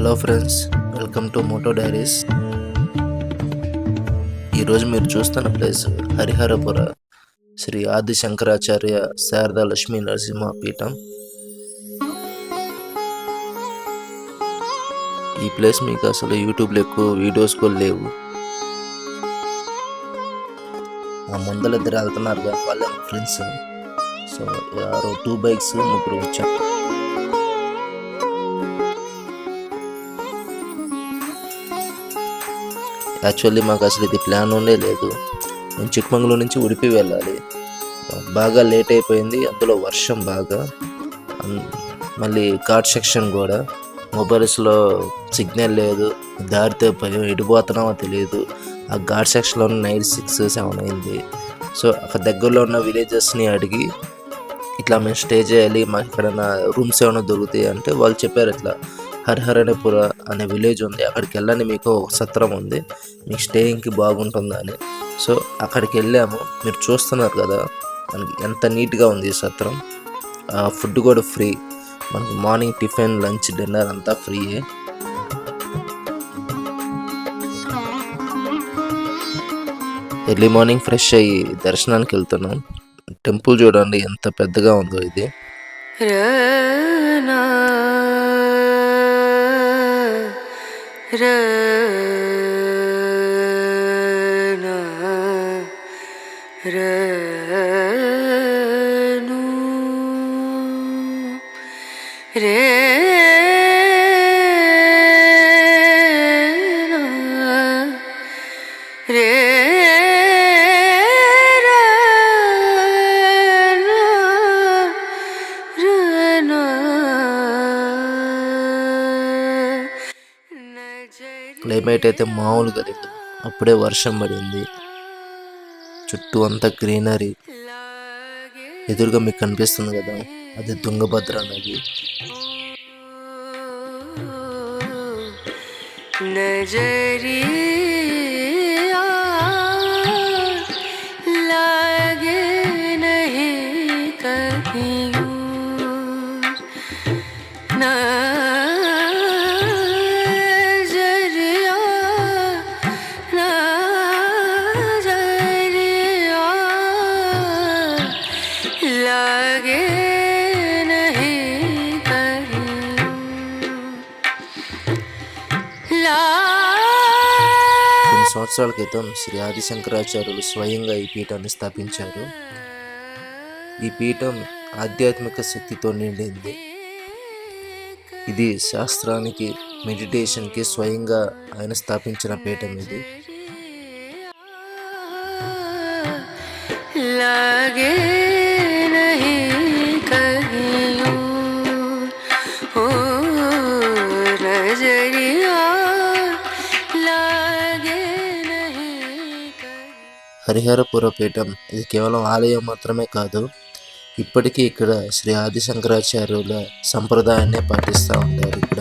Hello friends welcome to moto diaries. ఈరోజు మీరు చూస్తున్న ప్లేస్ హరిహరపుర. శ్రీ ఆది శంకరాచార్య శారదా లక్ష్మీ నరసింహ పీఠం. ఈ ప్లేస్ మీకు అసలు యూట్యూబ్లో ఎక్కువ వీడియోస్ కూడా లేవు. ఆ ముందర ఇద్దరు కదా వాళ్ళ ఫ్రెండ్స్. సో యారో టూ బైక్స్ ముగ్గురు వచ్చాం యాక్చువల్లీ మాకు అసలు ఇది ప్లాన్ ఉండే లేదు. నేను చిక్కమంగళూరు నుంచి ఉడిపి వెళ్ళాలి. బాగా లేట్ అయిపోయింది అందులో వర్షం బాగా. మళ్ళీ ఘాట్ సెక్షన్ కూడా. మొబైల్స్లో సిగ్నల్ లేదు దారి తప్పాము ఎడిపోతున్నామో తెలియదు. ఆ ఘాట్ సెక్షన్లో నైట్ సిక్స్ సెవెన్ అయింది. సో అక్కడ దగ్గరలో ఉన్న విలేజెస్ని అడిగి ఇట్లా మేము స్టే చేయాలి మాకు ఎక్కడైనా రూమ్స్ ఏమైనా దొరుకుతాయి అంటే వాళ్ళు చెప్పారు ఇట్లా. హరిహరణపుర అనే విలేజ్ ఉంది. అక్కడికి వెళ్ళని మీకు ఒక సత్రం ఉంది. మీకు స్టేయింగ్కి బాగుంటుందని. సో అక్కడికి వెళ్ళాము. మీరు చూస్తున్నారు కదా మనకి ఎంత నీట్గా ఉంది ఈ సత్రం. ఫుడ్ కూడా ఫ్రీ. మనకి మార్నింగ్ టిఫిన్ లంచ్ డిన్నర్ అంతా ఫ్రీయే. ఎర్లీ మార్నింగ్ ఫ్రెష్ అయ్యి దర్శనానికి వెళ్తున్నాం. టెంపుల్ చూడండి ఎంత పెద్దగా ఉందో ఇది. রে క్లైమేట్ అయితే మామూలుగా లేదు. అప్పుడే వర్షం పడింది. చుట్టూ అంతా గ్రీనరీ. ఎదురుగా మీకు కనిపిస్తుంది కదా అది తుంగభద్ర నది. లాగే लागे नहीं कहीं ला కొన్ని సంవత్సరాల క్రితం శ్రీ ఆదిశంకరాచార్యులు స్వయంగా ఈ పీఠాన్ని స్థాపించారు ఈ పీఠం ఆధ్యాత్మిక శక్తితో నిండింది ఇది శాస్త్రానికి మెడిటేషన్కి స్వయంగా ఆయన స్థాపించిన పీఠం ఇది लगे హరిహరపుర పీఠం ఇది కేవలం ఆలయం మాత్రమే కాదు ఇప్పటికీ ఇక్కడ శ్రీ ఆది శంకరాచార్యుల సంప్రదాయాన్ని పాటిస్తూ ఉంటారు ఇక్కడ.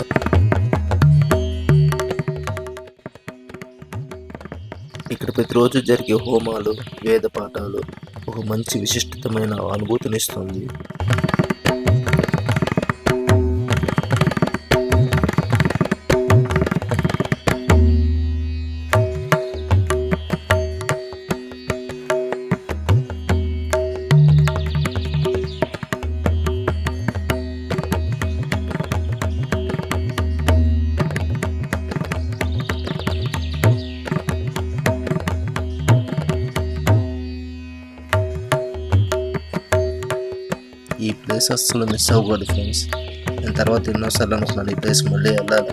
ఇక్కడ ప్రతిరోజు జరిగే హోమాలు వేద పాఠాలు ఒక మంచి విశిష్టమైన అనుభూతినిస్తుంది. ఈ ప్లేస్ అస్సలు మిస్ అవ్వకూడదు ఫ్రెండ్స్ నేను తర్వాత ఎన్నోసార్లు అనుకున్నాను ఈ ప్లేస్ మళ్ళీ వెళ్ళాలి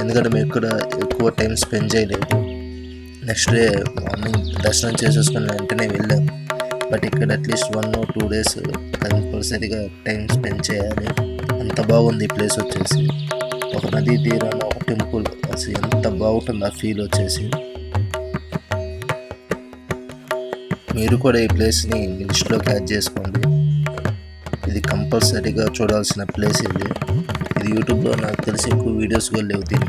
ఎందుకంటే మేము ఇక్కడ ఎక్కువ టైం స్పెండ్ చేయలేదు. నెక్స్ట్ డే మార్నింగ్ దర్శనం చేసేసుకుని వెంటనే వెళ్ళాం. బట్ ఇక్కడ at least one or two days కంపల్సరీగా టైం స్పెండ్ చేయాలి. అంత బాగుంది ఈ ప్లేస్ వచ్చేసి. ఒక నదీ తీరాన ఒక టెంపుల్ అసలు ఎంత బాగుంటుంది ఆ ఫీల్ వచ్చేసి. మీరు కూడా ఈ ప్లేస్ని మీ లిస్ట్లోకి యాడ్ చేసుకోండి. కంపల్సరీగా చూడాల్సిన ప్లేస్ ఇది. ఇది యూట్యూబ్లో నాకు తెలిసి ఎక్కువ వీడియోస్ కూడా లేవు దీన్ని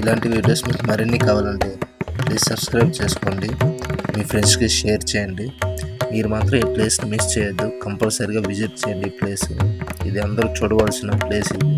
ఇలాంటి వీడియోస్ మీకు మరిన్ని కావాలంటే ప్లీజ్ సబ్స్క్రైబ్ చేసుకోండి. మీ ఫ్రెండ్స్కి షేర్ చేయండి. మీరు మాత్రం ఈ ప్లేస్ని మిస్ చేయొద్దు. కంపల్సరీగా విజిట్ చేయండి ఈ ప్లేస్ ఇది అందరూ చూడవలసిన ప్లేస్ ఇది.